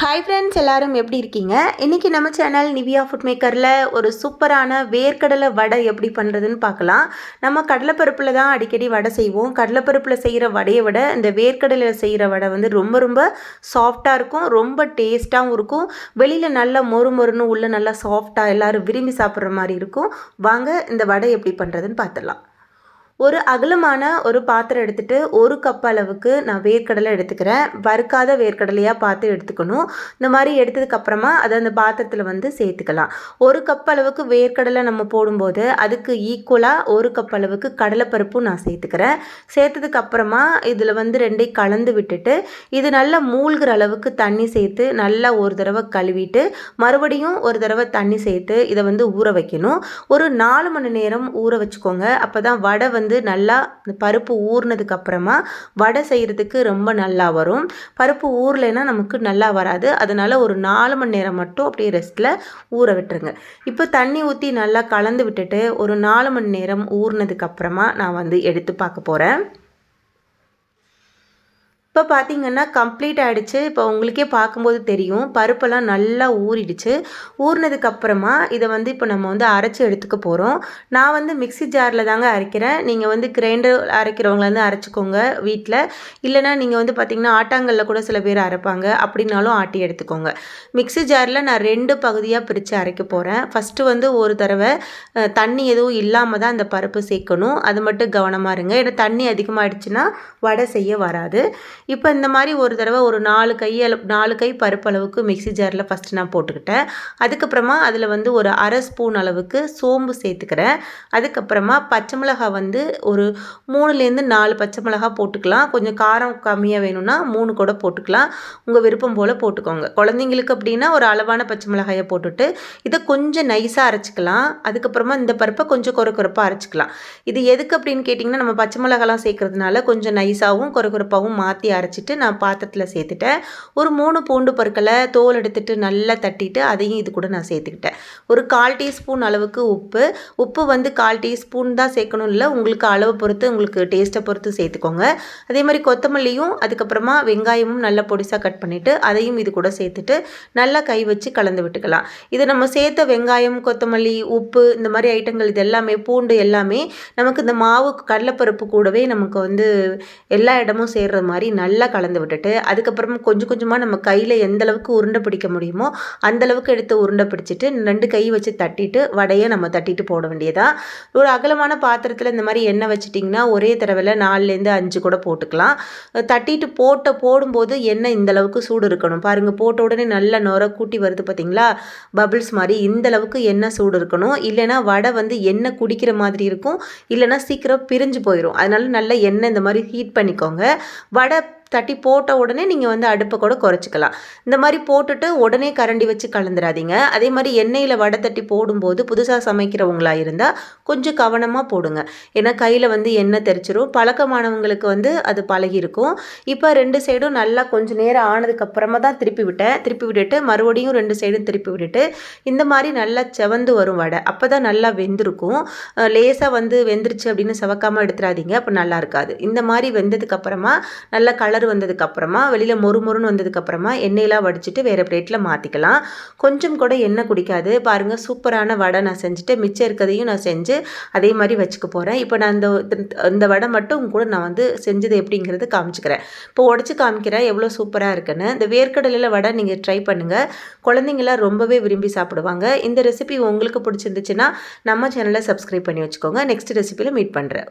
Hi friends எல்லாரும் எப்படி இருக்கீங்க? இன்றைக்கி நம்ம சேனல் நிவியா ஃபுட் மேக்கரில் ஒரு சூப்பரான வேர்க்கடலை வடை எப்படி பண்ணுறதுன்னு பார்க்கலாம். நம்ம கடலைப்பருப்பில் தான் அடிக்கடி வடை செய்வோம். கடலைப்பருப்பில் செய்கிற வடையை விட இந்த வேர்க்கடலையில் செய்கிற வடை வந்து ரொம்ப ரொம்ப சாஃப்டாக இருக்கும். ரொம்ப டேஸ்ட்டாகவும் இருக்கும். வெளியில் நல்லா மொறு மொறுன்னு உள்ளே நல்லா சாஃப்டாக எல்லோரும் விரும்பி சாப்பிட்ற மாதிரி இருக்கும். வாங்க இந்த வடை எப்படி பண்ணுறதுன்னு பார்த்துடலாம். ஒரு அகலமான ஒரு பாத்திரம் எடுத்துகிட்டு ஒரு கப் அளவுக்கு நான் வேர்க்கடலை எடுத்துக்கிறேன். வறுக்காத வேர்க்கடலையாக பார்த்து எடுத்துக்கணும். இந்த மாதிரி எடுத்ததுக்கப்புறமா அதை அந்த பாத்திரத்தில் வந்து சேர்த்துக்கலாம். ஒரு கப் அளவுக்கு வேர்க்கடலை நம்ம போடும்போது அதுக்கு ஈக்குவலாக ஒரு கப் அளவுக்கு கடலைப்பருப்பும் நான் சேர்த்துக்கிறேன். சேர்த்ததுக்கப்புறமா இதில் வந்து ரெண்டையும் கலந்து விட்டுட்டு இது நல்லா மூழ்கிற அளவுக்கு தண்ணி சேர்த்து நல்லா ஒரு தடவை கழுவிட்டு மறுபடியும் ஒரு தடவை தண்ணி சேர்த்து இதை வந்து ஊற வைக்கணும். ஒரு நாலு மணி நேரம் ஊற வச்சுக்கோங்க. அப்போ தான் வடை வந்து வந்து நல்லா பருப்பு ஊறினதுக்கு அப்புறமா வடை செய்கிறதுக்கு ரொம்ப நல்லா வரும். பருப்பு ஊறலைன்னா நமக்கு நல்லா வராது. அதனால் ஒரு நாலு மணி நேரம் மட்டும் அப்படியே ரெஸ்ட்டில் ஊற விட்டுருங்க. இப்போ தண்ணி ஊற்றி நல்லா கலந்து விட்டுட்டு ஒரு நாலு மணி நேரம் ஊறினதுக்கு அப்புறமா நான் வந்து எடுத்து பார்க்க போகிறேன் இப்போ பார்த்தீங்கன்னா கம்ப்ளீட் ஆகிடுச்சு இப்போ உங்களுக்கே பார்க்கும்போது தெரியும். பருப்பெல்லாம் நல்லா ஊறிடுச்சு. ஊறினதுக்கப்புறமா இதை வந்து இப்போ நம்ம வந்து அரைச்சி எடுத்துக்க போகிறோம் நான் வந்து மிக்சி ஜாரில் தாங்க அரைக்கிறேன். நீங்கள் வந்து கிரைண்டர் அரைக்கிறவங்கள அரைச்சிக்கோங்க வீட்டில் இல்லைனா நீங்கள் வந்து பார்த்திங்கன்னா ஆட்டாங்கல்ல கூட சில பேர் அரைப்பாங்க. அப்படின்னாலும் ஆட்டி எடுத்துக்கோங்க. மிக்சி ஜாரில் நான் ரெண்டு பகுதியாக பிரித்து அரைக்க போகிறேன் ஃபஸ்ட்டு வந்து ஒரு தடவை தண்ணி எதுவும் இல்லாமல் தான் அந்த பருப்பு சேர்க்கணும். அது மட்டும் கவனமாக இருங்க. ஏன்னா தண்ணி அதிகமாகிடுச்சுன்னா வடை செய்ய வராது. இப்போ இந்த மாதிரி ஒரு தடவை ஒரு நாலு கை அளவு நாலு கை பருப்பளவுக்கு மிக்சி ஜாரில் ஃபஸ்ட்டு நான் போட்டுக்கிட்டேன். அதுக்கப்புறமா அதில் வந்து ஒரு அரை ஸ்பூன் அளவுக்கு சோம்பு சேர்த்துக்கிறேன். அதுக்கப்புறமா பச்சை மிளகாய் வந்து ஒரு மூணுலேருந்து நாலு பச்சை மிளகாய் போட்டுக்கலாம். கொஞ்சம் காரம் கம்மியாக வேணும்னா மூணு கூட போட்டுக்கலாம். உங்கள் விருப்பம் போல் போட்டுக்கோங்க. குழந்தைங்களுக்கு அப்படின்னா ஒரு அளவான பச்சை மிளகாயை போட்டுட்டு இதை கொஞ்சம் நைஸாக அரைச்சிக்கலாம். அதுக்கப்புறமா இந்த பருப்பை கொஞ்சம் குறை குறைப்பாக அரைச்சிக்கலாம். இது எதுக்கு அப்படின்னு கேட்டிங்கன்னா நம்ம பச்சை மிளகாலாம் சேர்க்கறதுனால கொஞ்சம் நைஸாகவும் குறை குறைப்பாகவும் மாற்றி அரைச்சிட்டு நான் பாத்திரத்தில் சேர்த்துட்டேன். ஒரு மூணு பூண்டு பருக்களை தோல் எடுத்துகிட்டு நல்லா தட்டிட்டு அதையும் இது கூட நான் சேர்த்துக்கிட்டேன். ஒரு கால் டீஸ்பூன் அளவுக்கு உப்பு. உப்பு வந்து கால் டீஸ்பூன் தான் சேர்க்கணும் இல்லை உங்களுக்கு அளவு பொறுத்து உங்களுக்கு டேஸ்ட்டை பொறுத்து சேர்த்துக்கோங்க. அதே மாதிரி கொத்தமல்லியும் அதுக்கப்புறமா வெங்காயமும் நல்லா பொடிசாக கட் பண்ணிவிட்டு அதையும் இது கூட சேர்த்துட்டு நல்லா கை வச்சு கலந்து விட்டுக்கலாம். இது நம்ம சேர்த்த வெங்காயம் கொத்தமல்லி உப்பு இந்த மாதிரி ஐட்டங்கள் இது எல்லாமே பூண்டு எல்லாமே நமக்கு இந்த மாவு கடலைப்பருப்பு கூடவே நமக்கு வந்து எல்லா இடமும் சேர்கிற மாதிரி நல்லா நல்லா கலந்து விட்டுட்டு அதுக்கப்புறமா கொஞ்சம் கொஞ்சமாக நம்ம கையில் எந்த அளவுக்கு உருண்டை பிடிக்க முடியுமோ அந்தளவுக்கு எடுத்து உருண்டை பிடிச்சிட்டு ரெண்டு கை வச்சு தட்டிட்டு வடையை நம்ம தட்டிட்டு போட வேண்டியதா. ஒரு அகலமான பாத்திரத்தில் இந்த மாதிரி எண்ணெய் வச்சிட்டிங்கன்னா ஒரே தடவையில் நாலுலேருந்து அஞ்சு கூட போட்டுக்கலாம். தட்டிட்டு போட்ட போடும்போது எண்ணெய் இந்தளவுக்கு சூடு இருக்கணும். பாருங்கள் போட்ட உடனே நல்லா நுர கூட்டி வருது பார்த்தீங்களா பபிள்ஸ் மாதிரி இந்த அளவுக்கு எண்ணெய் சூடு இருக்கணும். இல்லைனா வடை வந்து எண்ணெய் குடிக்கிற மாதிரி இருக்கும். இல்லைனா சீக்கிரம் பிரிஞ்சு போயிடும் அதனால நல்ல எண்ணெய் இந்த மாதிரி ஹீட் பண்ணிக்கோங்க. வடை தட்டி போட்ட உடனே நீங்கள் வந்து அடுப்பை கூட குறைச்சிக்கலாம். இந்த மாதிரி போட்டுட்டு உடனே கரண்டி வச்சு கலந்துடாதீங்க அதே மாதிரி எண்ணெயில் வடை தட்டி போடும்போது புதுசாக சமைக்கிறவங்களா இருந்தால் கொஞ்சம் கவனமாக போடுங்க. ஏன்னா கையில் வந்து எண்ணெய் தெரிச்சிரும் பழக்கமானவங்களுக்கு வந்து அது பழகிருக்கும் இப்போ ரெண்டு சைடும் நல்லா கொஞ்சம் நேரம் ஆனதுக்கப்புறமா தான் திருப்பி விட்டேன். திருப்பி விட்டுட்டு மறுபடியும் ரெண்டு சைடும் திருப்பி விட்டுட்டு இந்த மாதிரி நல்லா செவந்து வரும் வடை. அப்போ தான் நல்லா வெந்திருக்கும். லேசாக வந்து வெந்துருச்சு அப்படின்னு செவக்காமல் எடுத்துடாதீங்க அப்போ நல்லா இருக்காது. இந்த மாதிரி வெந்ததுக்கப்புறமா நல்லா கலர் கலர் வந்ததுக்கப்புறமா வெளியில் மொறு மொறுன்னு வந்ததுக்கப்புறமா எண்ணெயெலாம் வடிச்சிட்டு வேறு பிளேட்டில் மாற்றிக்கலாம் கொஞ்சம் கூட எண்ணெய் குடிக்காது. பாருங்கள் சூப்பரான வடை நான் செஞ்சுட்டு மிச்சம் இருக்கிறதையும் நான் செஞ்சு அதே மாதிரி வச்சுக்க போகிறேன் இப்போ நான் இந்த இந்த வடை மட்டும் கூட நான் வந்து செஞ்சது எப்படிங்கிறது காமிச்சிக்கிறேன். இப்போ உடச்சி காமிக்கிறேன் எவ்வளோ சூப்பராக இருக்குன்னு. இந்த வேர்க்கடலையில் வடை நீங்கள் ட்ரை பண்ணுங்கள் குழந்தைங்களாம் ரொம்பவே விரும்பி சாப்பிடுவாங்க. இந்த ரெசிபி உங்களுக்கு பிடிச்சிருந்துச்சுன்னா நம்ம சேனலை சப்ஸ்கிரைப் பண்ணி வச்சுக்கோங்க. நெக்ஸ்ட் ரெசிபியில் மீட் பண்ணுறேன்